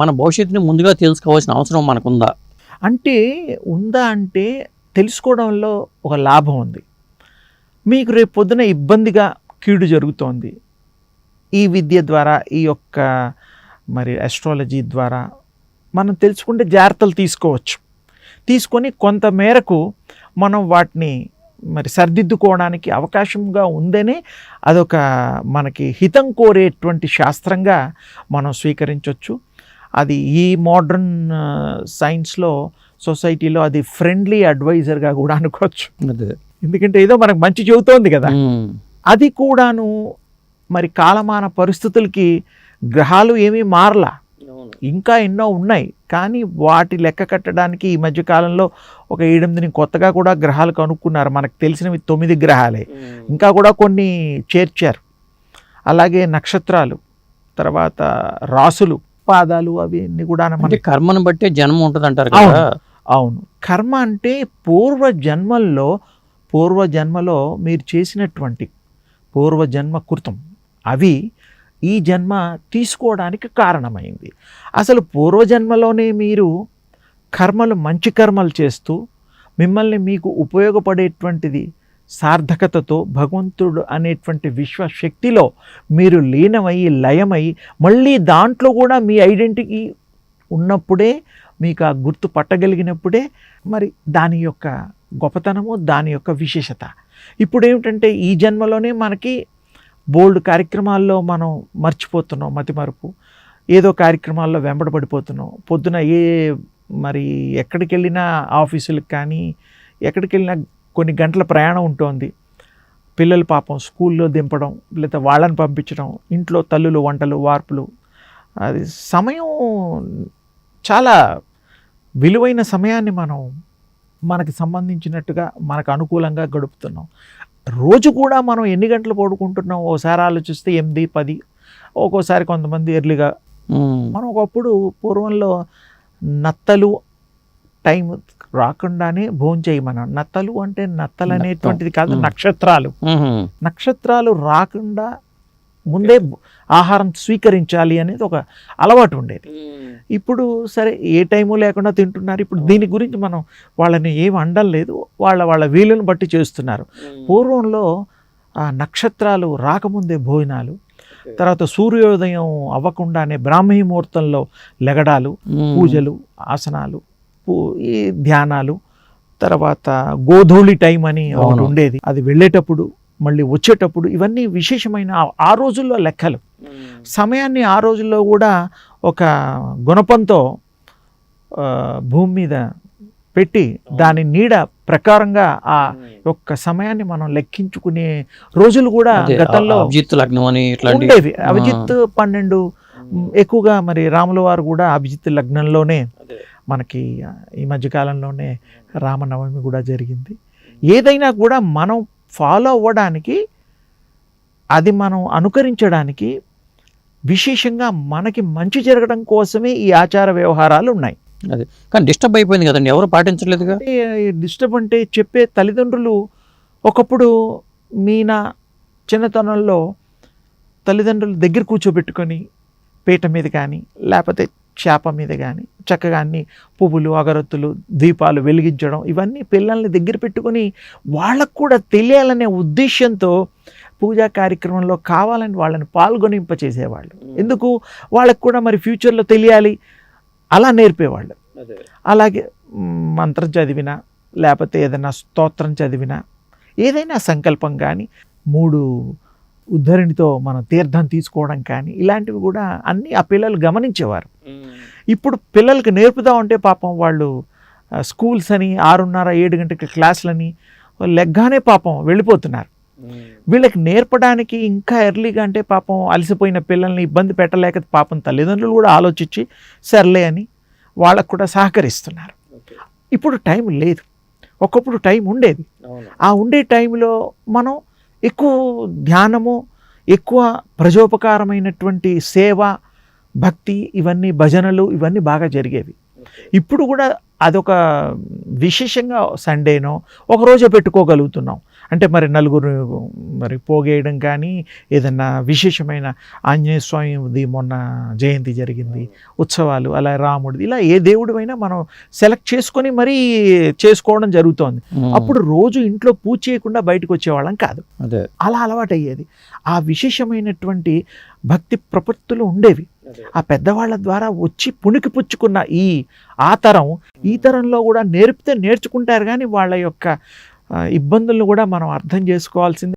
మన భవిష్యత్తుని ముందుగా తెలుసుకోవాల్సిన అవసరం మనకుందా? అంటే ఉందా అంటే తెలుసుకోవడంలో ఒక లాభం ఉంది. మీకు రేపు పొద్దున ఇబ్బందిగా కీడు జరుగుతోంది. ఈ విద్య ద్వారా ఈ యొక్క మరి ఆస్ట్రాలజీ ద్వారా మనం తెలుసుకుంటే జాగ్రత్తలు తీసుకోవచ్చు. తీసుకొని కొంత మేరకు మనం వాటిని మరి సరిదిద్దుకోవడానికి అవకాశంగా ఉందనే అదొక మనకి హితం కోరేటువంటి శాస్త్రంగా మనం స్వీకరించవచ్చు అది ఈ మోడర్న్ సైన్స్లో సొసైటీలో అది ఫ్రెండ్లీ అడ్వైజర్గా కూడా అనుకోవచ్చు. ఎందుకంటే ఏదో మనకు మంచి చెబుతోంది కదా. అది కూడాను మరి కాలమాన పరిస్థితులకి గ్రహాలు ఏమీ మారలా. ఇంకా ఎన్నో ఉన్నాయి. కానీ వాటి లెక్క కట్టడానికి ఈ మధ్య కాలంలో ఒక ఏడెనిమిదిని కొత్తగా కూడా గ్రహాలు కనుక్కున్నారు. మనకు తెలిసినవి తొమ్మిది గ్రహాలే. ఇంకా కూడా కొన్ని చేర్చారు. అలాగే నక్షత్రాలు తర్వాత రాసులు. పాదాలు అవి అన్ని కూడా అంటే మనకి కర్మను బట్టే జన్మ ఉంటుంది అంటారు కదా. అవును కర్మ అంటే పూర్వ జన్మల్లో పూర్వ జన్మలో మీరు చేసినటువంటి పూర్వ జన్మ కృతం. అవి ఈ జన్మ తీసుకోవడానికి కారణమైంది. అసలు పూర్వజన్మలోనే మీరు కర్మలు మంచి కర్మలు చేస్తూ మిమ్మల్ని మీకు ఉపయోగపడేటువంటిది సార్థకతతో భగవంతుడు అనేటువంటి విశ్వశక్తిలో మీరు లీనమై లయమై మళ్ళీ దాంట్లో కూడా మీ ఐడెంటిటీ ఉన్నప్పుడే మీకు ఆ గుర్తు పట్టగలిగినప్పుడే మరి దాని యొక్క గొప్పతనము దాని యొక్క విశేషత. ఇప్పుడు ఏమిటంటే ఈ జన్మలోనే మనకి బోల్డ్ కార్యక్రమాల్లో మనం మర్చిపోతున్నాం మతిమరుపు ఏదో కార్యక్రమాల్లో వెంబడబడిపోతున్నాం. పొద్దున ఏ మరి ఎక్కడికి వెళ్ళినా ఆఫీసులకు కానీ ఎక్కడికి వెళ్ళినా కొన్ని గంటల ప్రయాణం ఉంటుంది. పిల్లలు పాపం స్కూల్లో దింపడం లేదా వాళ్ళని పంపించడం ఇంట్లో తల్లులు వంటలు వార్పులు. అది సమయం చాలా విలువైన సమయాన్ని మనం మనకి సంబంధించినట్టుగా మనకు అనుకూలంగా గడుపుతున్నాం. రోజు కూడా మనం ఎన్ని గంటలు పడుకుంటున్నాం ఓసారి ఆలోచిస్తే ఎనిమిది పది ఒక్కోసారి కొంతమంది ఎర్లీగా. మనం ఒకప్పుడు పూర్వంలో నత్తలు టైం రాకుండానే భోంచేయమన్నాం నత్తలు అంటే నత్తలు అనేటువంటిది కాదు. నక్షత్రాలు. నక్షత్రాలు రాకుండా ముందే ఆహారం స్వీకరించాలి అనేది ఒక అలవాటు ఉండేది. ఇప్పుడు సరే ఏ టైము లేకుండా తింటున్నారు. ఇప్పుడు దీని గురించి మనం వాళ్ళని ఏం అనడం లేదు వాళ్ళ వాళ్ళ వీలుని బట్టి చేస్తున్నారు. పూర్వంలో ఆ నక్షత్రాలు రాకముందే భోజనాలు. తర్వాత సూర్యోదయం అవ్వకుండానే బ్రాహ్మీ ముహూర్తంలో లెగడాలు. పూజలు ఆసనాలు ఈ ధ్యానాలు తర్వాత గోధూళి టైం అని ఒకటి అవును. ఉండేది. అది వెళ్ళేటప్పుడు మళ్ళీ వచ్చేటప్పుడు ఇవన్నీ విశేషమైన ఆ- రోజుల్లో లెక్కలు. సమయాన్ని ఆ రోజుల్లో కూడా ఒక గుణపంతో భూమి మీద పెట్టి దాని నీడ ప్రకారంగా ఆ యొక్క సమయాన్ని మనం లెక్కించుకునే రోజులు కూడా గతంలో అభిజిత్ లగ్నం అని ఉండేవి. అభిజిత్ పన్నెండు ఎక్కువగా మరి రాముల వారు కూడా అభిజిత్ లగ్నంలోనే మనకి ఈ మధ్యకాలంలోనే రామనవమి కూడా జరిగింది. ఏదైనా కూడా మనం ఫాలో అవ్వడానికి అది మనం అనుకరించడానికి విశేషంగా మనకి మంచి జరగడం కోసమే ఈ ఆచార వ్యవహారాలు ఉన్నాయి. కానీ డిస్టర్బ్ అయిపోయింది కదండి. ఎవరు పాటించలేదుగా డిస్టర్బ్ అంటే చెప్పే తల్లిదండ్రులు ఒకప్పుడు మీ నా చిన్నతనంలో తల్లిదండ్రులు దగ్గర కూర్చోబెట్టుకొని పీట మీద కానీ లేకపోతే చేప మీద కానీ చక్కగా అన్ని పువ్వులు అగరొత్తులు దీపాలు వెలిగించడం ఇవన్నీ పిల్లల్ని దగ్గర పెట్టుకొని వాళ్ళకు కూడా తెలియాలనే ఉద్దేశంతో పూజా కార్యక్రమంలో కావాలని వాళ్ళని పాల్గొనింపచేసేవాళ్ళు. ఎందుకు? వాళ్ళకు కూడా మరి ఫ్యూచర్లో తెలియాలి. అలా నేర్పేవాళ్ళు. అలాగే మంత్రం చదివినా లేకపోతే ఏదైనా స్తోత్రం చదివినా ఏదైనా సంకల్పం కానీ మూడు ఉద్ధరణితో మనం తీర్థం తీసుకోవడం కానీ ఇలాంటివి కూడా అన్నీ ఆ పిల్లలు గమనించేవారు. ఇప్పుడు పిల్లలకి నేర్పుదా ఉంటే పాపం వాళ్ళు స్కూల్స్ అని ఆరున్నర ఏడు గంటల క్లాసులని లెగ్గానే పాపం వెళ్ళిపోతున్నారు. వీళ్ళకి నేర్పడానికి ఇంకా ఎర్లీగా అంటే పాపం అలసిపోయిన పిల్లల్ని ఇబ్బంది పెట్టలేక పాపం తల్లిదండ్రులు కూడా ఆలోచించి సర్లే అని వాళ్ళకు కూడా సహకరిస్తున్నారు. ఇప్పుడు టైం లేదు. ఒకప్పుడు టైం ఉండేది. ఆ ఉండే టైంలో మనం ఎక్కువ ధ్యానము ఎక్కువ ప్రజోపకారమైనటువంటి సేవ భక్తి ఇవన్నీ భజనలు ఇవన్నీ బాగా జరిగేవి. ఇప్పుడు కూడా అదొక విశేషంగా సండేనో ఒక రోజే పెట్టుకోగలుగుతున్నాం. అంటే మరి నలుగురు మరి పోగేయడం కానీ ఏదన్నా విశేషమైన ఆంజనేయ స్వామిది మొన్న జయంతి జరిగింది ఉత్సవాలు అలా రాముడిది ఇలా ఏ దేవుడు అయినా మనం సెలెక్ట్ చేసుకొని మరీ చేసుకోవడం జరుగుతోంది. అప్పుడు రోజు ఇంట్లో పూజ చేయకుండా బయటకు వచ్చేవాళ్ళం కాదు. అలా అలవాటు అయ్యేది ఆ విశేషమైనటువంటి భక్తి ప్రపత్తులు ఉండేవి. ఆ పెద్దవాళ్ళ ద్వారా వచ్చి పుణికి పుచ్చుకున్న ఈ ఆ తరం ఈ తరంలో కూడా నేర్పితే నేర్చుకుంటారు కానీ వాళ్ళ యొక్క ఇబ్బందులను కూడా మనం అర్థం చేసుకోవాల్సింది.